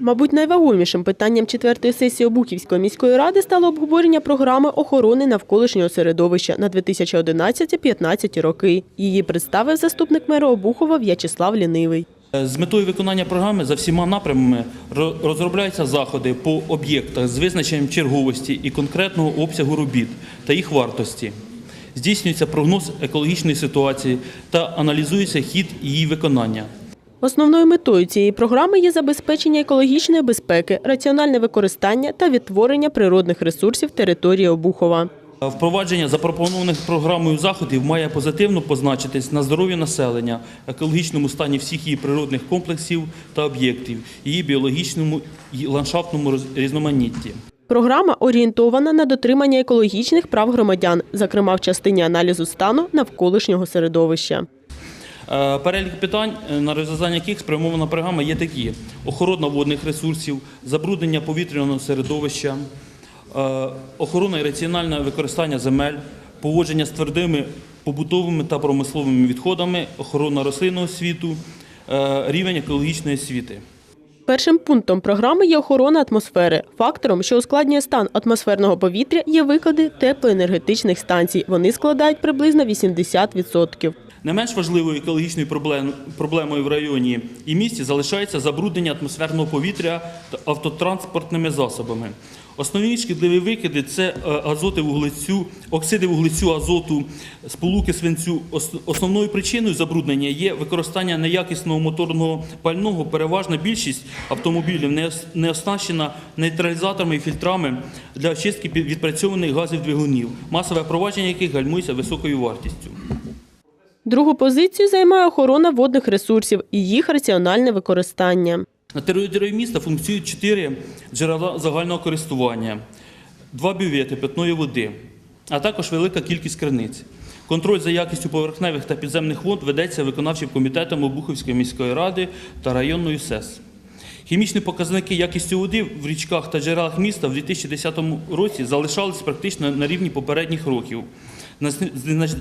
Мабуть, найвагомішим питанням четвертої сесії Обухівської міської ради стало обговорення програми охорони навколишнього середовища на 2011-2015 роки. Її представив заступник мера Обухова В'ячеслав Лінивий. З метою виконання програми за всіма напрямами ро- розробляються заходи по об'єктах з визначенням черговості і конкретного обсягу робіт та їх вартості. Здійснюється прогноз екологічної ситуації та аналізується хід її виконання. Основною метою цієї програми є забезпечення екологічної безпеки, раціональне використання та відтворення природних ресурсів території Обухова. Впровадження запропонованих програмою заходів має позитивно позначитись на здоров'ї населення, екологічному стані всіх її природних комплексів та об'єктів, її біологічному і ландшафтному різноманітті. Програма орієнтована на дотримання екологічних прав громадян, зокрема в частині аналізу стану навколишнього середовища. Е, Перелік питань, е, на розв'язання яких спрямована програма, є такі: охорона водних ресурсів, забруднення повітряного середовища, е, охорона і раціональне використання земель, поводження з твердими побутовими та промисловими відходами, охорона рослинного світу, рівень екологічної освіти. Першим пунктом програми є охорона атмосфери. Фактором, що ускладнює стан атмосферного повітря, є виклади теплоенергетичних станцій. Вони складають приблизно 80%. Не менш важливою екологічною проблем- проблемою в районі і місті залишається забруднення атмосферного повітря автотранспортними засобами. Основні шкідливі викиди це е, азоти вуглецю, оксиди вуглецю, азоту, сполуки свинцю. Основною причиною забруднення є використання неякісного моторного пального. Переважна більшість автомобілів не оснащена нейтралізаторами і фільтрами для очистки відпрацьованих газів двигунів, масове впровадження яких гальмується високою вартістю. Другу позицію займає охорона водних ресурсів і їх раціональне використання. На території міста функціонують чотири джерела загального користування, два бювети питної води, а також велика кількість криниць. Контроль за якістю поверхневих та підземних вод ведеться виконавчим комітетом Обухівської міської ради та районною СЕС. Хімічні показники якості води в річках та джерелах міста в 2010 році залишались практично на рівні попередніх років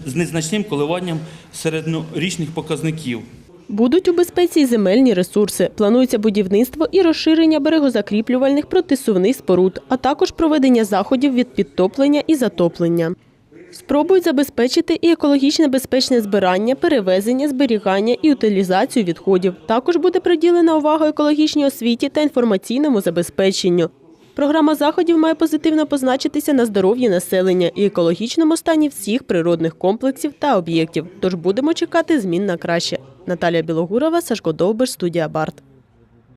з незначним коливанням середньорічних показників. Будуть у безпеці й земельні ресурси. Планується будівництво і розширення берегозакріплювальних протисувних споруд, а також проведення заходів від підтоплення і затоплення. Спробують забезпечити і екологічно безпечне збирання, перевезення, зберігання і утилізацію відходів. Також буде приділена увага екологічній освіті та інформаційному забезпеченню. Програма заходів має позитивно позначитися на здоров'ї населення і екологічному стані всіх природних комплексів та об'єктів. Тож будемо чекати змін на краще. Наталія Білогурова, Сашко Довбиш, студія Барт.